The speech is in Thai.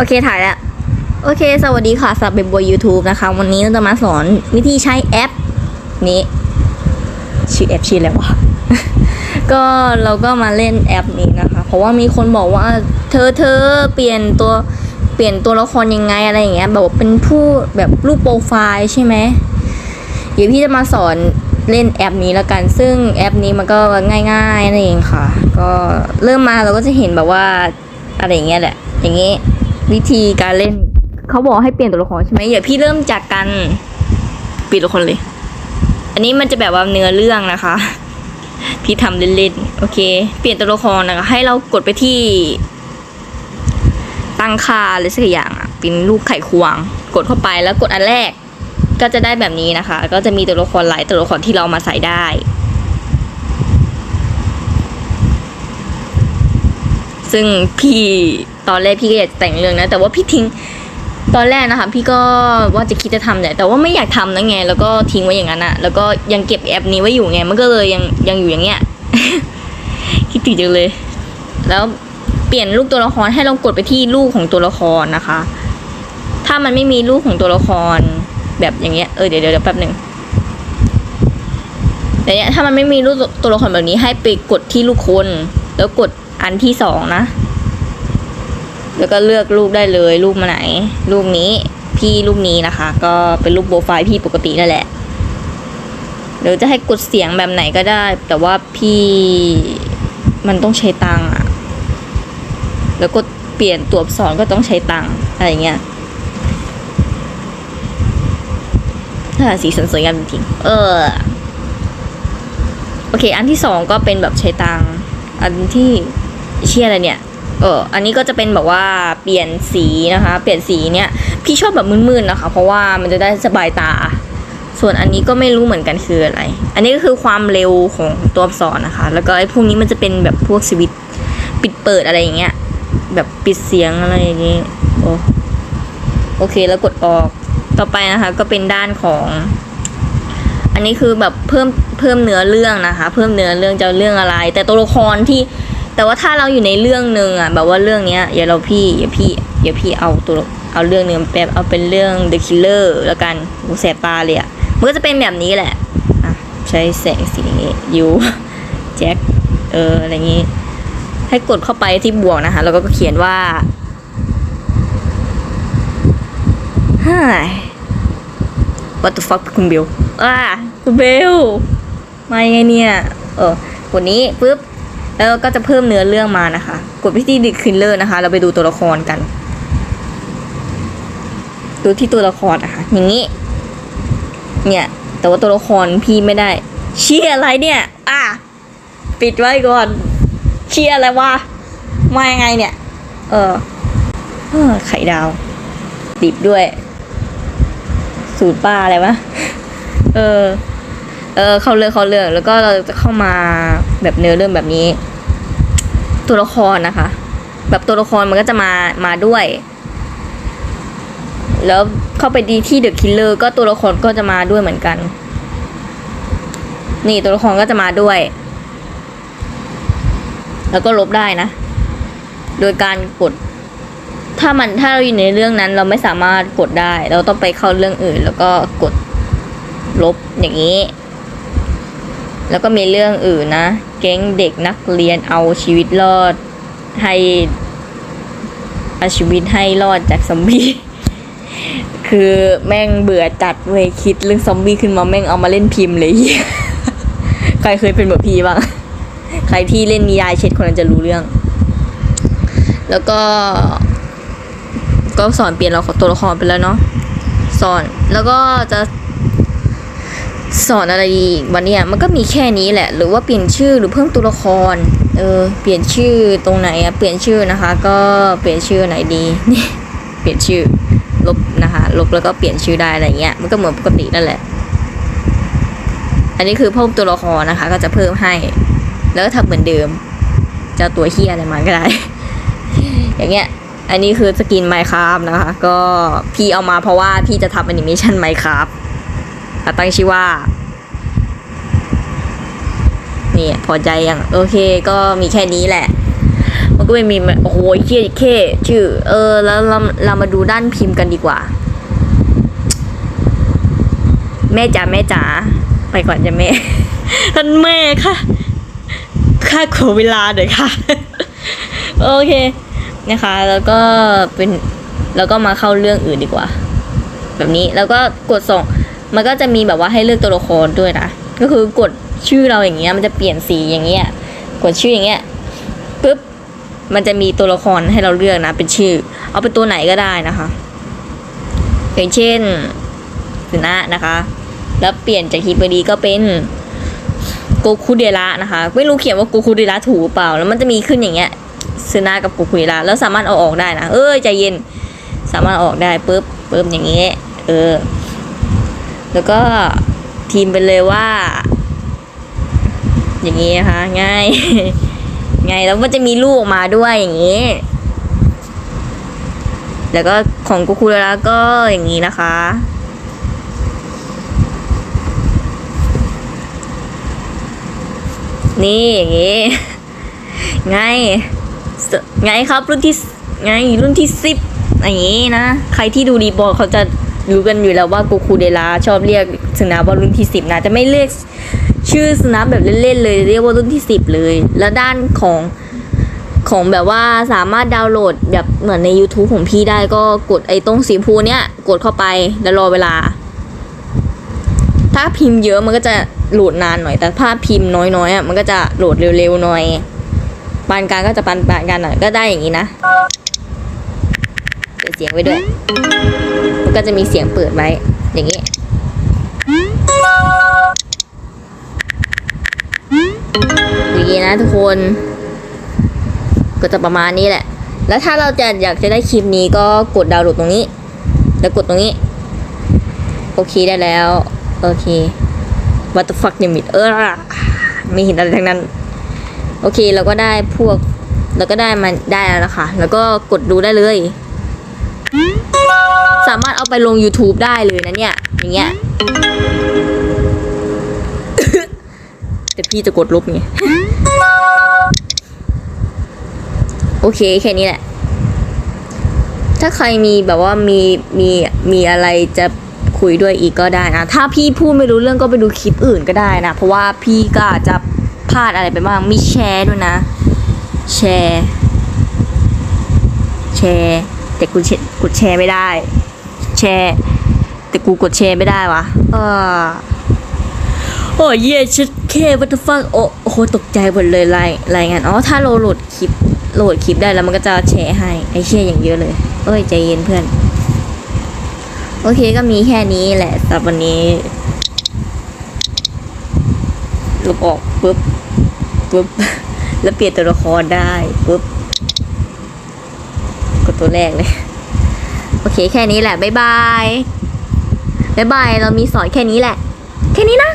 โอเคถ่ายแล้ว โอเค สวัสดีค่ะสับเป็นบอย YouTube นะคะ วันนี้เราจะมาสอนวิธีใช้แอป นี้ชื่อแอปชื่ออะไรวะก็เราก็มาเล่นแอปนี้นะคะ เพราะว่ามีคนบอกว่า เธอเธอเปลี่ยนตัวเปลี่ยนตัวละครยังไงอะไรอย่างเงี้ยแบบว่าเป็นผู้แบบรูปโปรไฟล์ใช่ไหมเดี๋ยวพี่จะมาสอนเล่นแอปนี้แล้วกัน ซึ่งแอปนี้มันก็ง่ายๆนั่นเองค่ะ ก็เริ่มมาเราก็จะเห็นแบบว่าอะไรอย่างเงี้ยแหละ อย่างงี้ วิธีการเล่น เขาบอกให้เปลี่ยนตัวละครใช่ไหมเดี๋ยวพี่เริ่มจากกันเปลี่ยนตัวละครเลย อันนี้มันจะแบบว่าเนื้อเรื่องนะคะ พี่ทำเล่นๆโอเค เปลี่ยนตัวละครนะคะ ให้เรากดไปที่ ตั้งค่าอะไรสักอย่างอะเป็นรูปไข่ควง กดเข้าไปแล้วกดอันแรก ก็จะได้แบบนี้นะคะ ก็จะมีตัวละครหลายตัวละครที่เรามาใส่ได้ ซึ่งพี่ตอนแรกพี่ก็อยากจะแต่งเรื่องนะแต่ว่าพี่ทิ้งตอนแรกนะคะพี่ก็ว่าจะคิดจะทำแหละแต่ว่าไม่อยากทำนะไง แล้วก็ทิ้งไว้อย่างนั้นอะแล้วก็ยังเก็บแอปนี้ไว้อยู่ไง มันก็เลยยังยังอยู่อย่างเงี้ยคิดถึงจังเลย แล้วเปลี่ยนรูปตัวละครให้เรากดไปที่รูปของตัวละครนะคะ ถ้ามันไม่มีรูปของตัวละครแบบอย่างเงี้ยเออเดี๋ยวเดี๋ยวเดี๋ยวแป๊บหนึ่งแต่เนี้ยถ้ามันไม่มีรูปตัวละครแบบนี้ให้ไปกดที่ลูกคน แล้วกด อันที่สองนะ แล้วก็เลือกรูปได้เลย รูปมาไหน รูปนี้ พี่รูปนี้นะคะ ก็เป็นรูปโปรไฟล์พี่ปกตินั่นแหละเดี๋ยวจะให้กดเสียงแบบไหนก็ได้ แต่ว่าพี่มันต้องใช้ตังค์อะแล้วก็เปลี่ยนตัวอักษรก็ต้องใช้ตังค์อะไรเงี้ยถ้าสีสันสวยงามจริงเออ โอเค อันที่สองก็เป็นแบบใช้ตังค์อันที่ เชี่ยอะไรเนี่ยเอออันนี้ก็จะเป็นแบบว่าเปลี่ยนสีนะคะ เปลี่ยนสีเนี่ยพี่ชอบแบบมืดๆนะคะ เพราะว่ามันจะได้สบายตา ส่วนอันนี้ก็ไม่รู้เหมือนกันคืออะไร อันนี้ก็คือความเร็วของตัวอักษรนะคะ แล้วก็ไอ้พวกนี้มันจะเป็นแบบพวกสวิตช์ปิดเปิดอะไรอย่างเงี้ยแบบปิดเสียงอะไรอย่างงี้โอ้โอเคแล้วกดออกต่อไปนะคะ ก็เป็นด้านของ อันนี้คือแบบเพิ่มเพิ่มเนื้อเรื่องนะคะ เพิ่มเนื้อเรื่องจะเรื่องอะไร แต่ตัวละครที่ แต่ว่าถ้าเราอยู่ในเรื่องหนึ่งอะแบบว่าเรื่องเนี้ยอย่าเราพี่อย่าพี่อย่าพี่เอาตัวเอาเรื่องหนึ่งแบบเอาเป็นเรื่อง The Killer แล้วกันโอ้แสบตาเลยอะมันก็จะเป็นแบบนี้แหละอะใช้แสงสีนี้ยูแจ็คเอออะไรอย่างงี้ให้กดเข้าไปที่บวกนะคะแล้วก็เขียนว่า Hi What the fuck คุณเบลอ่าคุณเบลมายังไงเนี่ย เออกดนี้ปุ๊บ แล้วก็จะเพิ่มเนื้อเรื่องมานะคะ กดไปที่ดิคิลเลอร์นะคะ เราไปดูตัวละครกัน ดูที่ตัวละครนะคะอย่างนี้ เนี่ย แต่ว่าตัวละครพี่ไม่ได้ เชี่ยอะไรเนี่ย อะ ปิดไว้ก่อน เชี่ยอะไรวะ มายังไงเนี่ย เออเออไข่ดาว ดิบด้วย สูตรป้าอะไรวะ เออ ออเข้าเรื่องเข้าเรื่องแล้วก็เราจะเข้ามาแบบเนื้อเรื่องแบบนี้ ตัวละครนะคะ แบบตัวละครมันก็จะมามาด้วย แล้วเข้าไปดีที่เดอะคิลเลอร์ก็ตัวละครก็จะมาด้วยเหมือนกัน นี่ตัวละครก็จะมาด้วย แล้วก็ลบได้นะ โดยการกด ถ้ามันถ้าเราอยู่ในเรื่องนั้น เราไม่สามารถกดได้ เราต้องไปเข้าเรื่องอื่น แล้วก็กดลบอย่างนี้ แล้วก็มีเรื่องอื่นนะแก๊งเด็กนักเรียนเอาชีวิตรอด ให้เอาชีวิตให้รอดจากซอมบี้ คือแม่งเบื่อจัดเว้ยคิดเรื่องซอมบี้ขึ้นมาแม่งเอามาเล่นพิมพ์เลย ใครเคยเป็นแบบพี่บ้าง ใครที่เล่นนิยายเช็ดคนนั้นจะรู้เรื่อง แล้วก็ ก็สอนเปลี่ยนเราตัวละครไปแล้วเนาะสอน แล้วก็จะ สอนอะไรดีอีกวันเนี้ยมันก็มีแค่นี้แหละ หรือว่าเปลี่ยนชื่อหรือเพิ่มตัวละคร เออ เปลี่ยนชื่อตรงไหนอะเปลี่ยนชื่อนะคะ ก็เปลี่ยนชื่อไหนดีนี่เปลี่ยนชื่อลบนะคะลบแล้วก็เปลี่ยนชื่อได้อะไรเงี้ยมันก็เหมือนปกตินั่นแหละ อันนี้คือเพิ่มตัวละครนะคะ ก็จะเพิ่มให้ แล้วก็ทำเหมือนเดิมจะเอตัวเฮียอะไรมาก็ได้ อย่างเงี้ยอันนี้คือสกินไมค์ครับนะคะ ก็พี่เอามาเพราะว่าพี่จะทำแอนิเมชันไมค์ครับ ตั้งชื่อว่า นี่พอใจยังโอเค ก็มีแค่นี้แหละ มันก็ไม่มีโอ้โหเคียเคชื่อ เออ แล้วเราเรามาดูด้านพิมพ์กันดีกว่า แม่จ๋าแม่จ๋าไปก่อนจ้ะแม่ท่านแม่ค่ะค่าขอเวลาหน่อยค่ะ โอเคนะคะ แล้วก็เป็นแล้วก็มาเข้าเรื่องอื่นดีกว่า แบบนี้แล้วก็กดส่ง มันก็จะมีแบบว่าให้เลือกตัวละครด้วยนะ ก็คือกดชื่อเราอย่างเงี้ย มันจะเปลี่ยนสีอย่างเงี้ย กดชื่ออย่างเงี้ยปุ๊บ มันจะมีตัวละครให้เราเลือกนะ เป็นชื่อ เอาเป็นตัวไหนก็ได้นะคะ อย่างเช่นสุนะนะคะ แล้วเปลี่ยนจากฮิปดีก็เป็นโกคุเดระนะคะ ไม่รู้เขียนว่าโกคุเดระถูกเปล่า แล้วมันจะมีขึ้นอย่างเงี้ยซึนะกับโกคุเดระแล้วสามารถเอาออกได้นะ เอ้ยใจเย็น สามารถออกได้ปุ๊บปุ๊บอย่างเงี้ย เออ แล้วก็ทีมไปเลยว่า อย่างนี้นะคะ ง่าย ง่ายแล้วมันจะมีลูกออกมาด้วยอย่างนี้ แล้วก็ของกุคูระก็อย่างนี้นะคะ นี่อย่างนี้ไงสไงครับรุ่นที่สไงรุ่นที่สิบอย่างนี้นะ ใครที่ดูรีบอลเขาจะ รู้กันอยู่แล้วว่ากูคูเดลาชอบเรียกสนาว่ารุ่นที่สิบนะ จะไม่เรียกชื่อสนาแบบเล่นๆเลยเรียกว่ารุ่นที่สิบเลย แล้วด้านของของแบบว่าสามารถดาวน์โหลดแบบเหมือนใน YouTube ของพี่ได้ก็กดไอ้ตรงสีพูเนี้ยกดเข้าไปแล้วรอเวลา ถ้าพิมพ์เยอะมันก็จะโหลดนานหน่อย แต่ถ้าพิมพ์น้อยๆอะมันก็จะโหลดเร็วๆหน่อยปานกลางก็จะปานปานกลางหน่อยก็ได้อย่างนี้นะเปิดเสียงไว้ด้วย ก็จะมีเสียงเปิดไว้ อย่างนี้ อย่างนี้นะทุกคน ก็จะประมาณนี้แหละ แล้วถ้าเราจะอยากจะได้คลิปนี้ก็กดดาวน์โหลดตรงนี้ แล้วกดตรงนี้ โอเคได้แล้ว โอเค what the fuck เนี่ยมิดเออไม่เห็นอะไรทั้งนั้น โอเคเราก็ได้พวกเราก็ได้มันได้แล้วนะคะ แล้วก็กดดูได้เลย สามารถเอาไปลง YouTube ได้เลยนะเนี่ย อย่างเงี้ยแต่พี่จะกดลบไงโอเค แค่นี้แหละ ถ้าใครมีแบบว่ามีมีมีอะไรจะคุยด้วยอีกก็ได้นะ ถ้าพี่พูดไม่รู้เรื่องก็ไปดูคลิปอื่นก็ได้นะ เพราะว่าพี่ก็อาจจะพลาดอะไรไปบ้าง มีแชร์ด้วยนะ แชร์ แชร์ แต่กูกดแชร์ไม่ได้ แชร์ แต่กูกดแชร์ไม่ได้วะเออโอ้ยเย่ชิดเควัตฟังโอ้โอ้โหตกใจหมดเลยรายรายงานอ๋อถ้าเราโหลดคลิปโหลดคลิปได้แล้วมันก็จะแชร์ให้ไอเชี่ยอย่างเยอะเลย เอ้ยใจเย็นเพื่อน โอเคก็มีแค่นี้แหละสำหรับวันนี้ลบออกปุ๊บปุ๊บแล้วเปลี่ยนตัวละครได้ปุ๊บ ตัวแรกเลย โอเคแค่นี้แหละ บ๊ายบาย บ๊ายบาย เรามีสอนแค่นี้แหละ แค่นี้นะ